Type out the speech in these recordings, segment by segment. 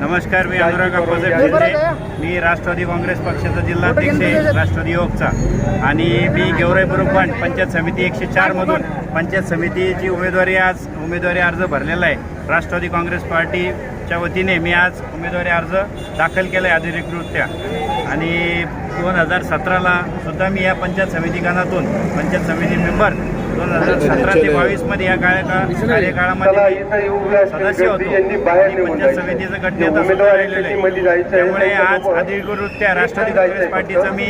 नमस्कार मी अनुराग अप्पासाहेब शिंदे मी राष्ट्रवादी काँग्रेस पक्षाचा जिल्हाध्यक्ष आहे राष्ट्रवादी युवकचा आणि मी गेवराई बुरुकवाड पंचायत समिती एकशे चारमधून पंचायत समितीची उमेदवारी आज उमेदवारी अर्ज भरलेला आहे. राष्ट्रवादी काँग्रेस पार्टीच्या वतीने मी आज उमेदवारी अर्ज दाखल केला आहे अधिकृत्या आणि दोन हजार सतराला सुद्धा मी या पंचायत समिती गणातून पंचायत समिती मेंबर दोन हजार सतरा ते बावीसमध्ये या कार्यकाळ कार्यकाळामध्ये सदस्य होतो. आणि पंचायत समितीचं जे गटनेता सुद्धा राहिलेलं आहे. त्यामुळे आज अधिकृतरित्या राष्ट्रवादी काँग्रेस पार्टीचा मी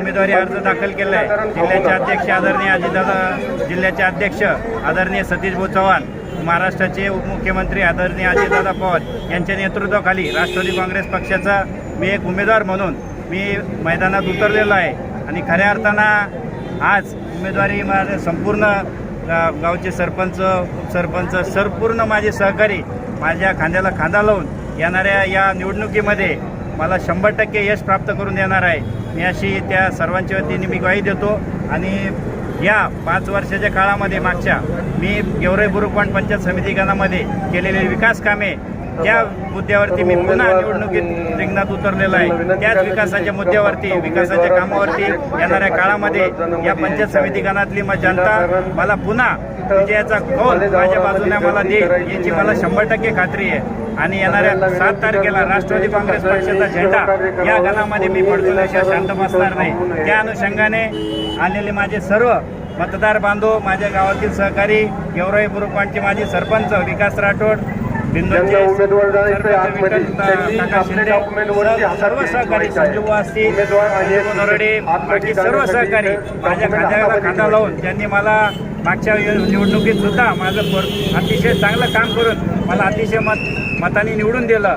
उमेदवारी अर्ज दाखल केला आहे. जिल्ह्याचे अध्यक्ष आदरणीय अजितदादा जिल्ह्याचे अध्यक्ष आदरणीय सतीश भाऊ चव्हाण महाराष्ट्राचे उपमुख्यमंत्री आदरणीय अजितदादा पवार यांच्या नेतृत्वाखाली राष्ट्रवादी काँग्रेस पक्षाचा मी एक उमेदवार म्हणून मी मैदानात उतरलेलो आहे आणि खऱ्या अर्थानं आज उमेदवारी माझे संपूर्ण गाव गावचे सरपंच उपसरपंच संपूर्ण माझे सहकारी माझ्या खांद्याला खांदा लावून येणाऱ्या या निवडणुकीमध्ये मला शंभर टक्के यश प्राप्त करून देणार आहे. मी अशी त्या सर्वांच्या वतीने मी ग्वाही देतो आणि या पाच वर्षाच्या काळामध्ये मागच्या मी गेवराई बुरुकवाड पंचायत समिती गणामध्ये केलेले विकास कामे त्या मुद्द्यावरती मी पुन्हा निवडणुकीत रिंगणात उतरलेला आहे त्याच विकासाच्या मुद्द्यावरती विकासाच्या कामावरती येणाऱ्या काळामध्ये या पंचायत समिती गणातली मग जनता मला पुन्हा विजयाचा कौल माझ्या बाजूने मला देईल याची मला शंभर टक्के खात्री आहे. आणि येणाऱ्या सात तारखेला राष्ट्रवादी काँग्रेस पक्षाचा झेंडा या गणामध्ये मी पडतो शांत बसणार नाही. त्या अनुषंगाने आलेले माझे सर्व मतदार बांधव माझ्या गावातील सहकारी गेवराई बुरुकवाडचे माझे सरपंच विकास राठोड ज्यांना उमेदवार जायचं सरपंच आतमध्ये, त्यांनी आपले वरती सर्व- सहकारी. संजीव असतील उमेदवार आणि बाकी सर्व सहकारी माझ्या खांद्याला खांदा लावून त्यांनी मला मागच्या निवडणुकीत सुद्धा माझं अतिशय चांगलं काम करून मला अतिशय मत मताने निवडून दिलं.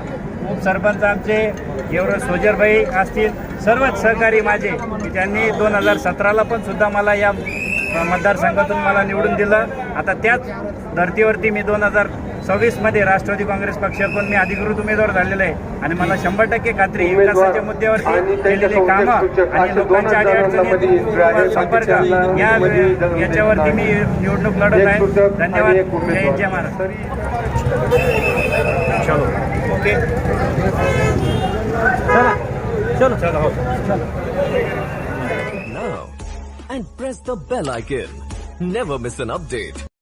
उपसरपंच आमचे एवढं सोजरबाई असतील सर्वच सहकारी माझे की त्यांनी दोन हजार सतराला पण सुद्धा मला या मतदारसंघातून मला निवडून दिलं. आता त्याच धर्तीवरती मी दोन हजार सव्वीसमध्ये राष्ट्रवादी काँग्रेस पक्षातून मी अधिकृत उमेदवार झालेलो आहे. आणि मला शंभर टक्के खात्री विकासाच्या मुद्द्यावरती केलेली कामं आणि लोकांच्या अडीअडचणी संपर्क या याच्यावरती मी निवडणूक लढत आहे. धन्यवाद. जय जय महाराष्ट्र. चलो. ओके. चलो. चलो. हो. now and press the bell icon. Never miss an update.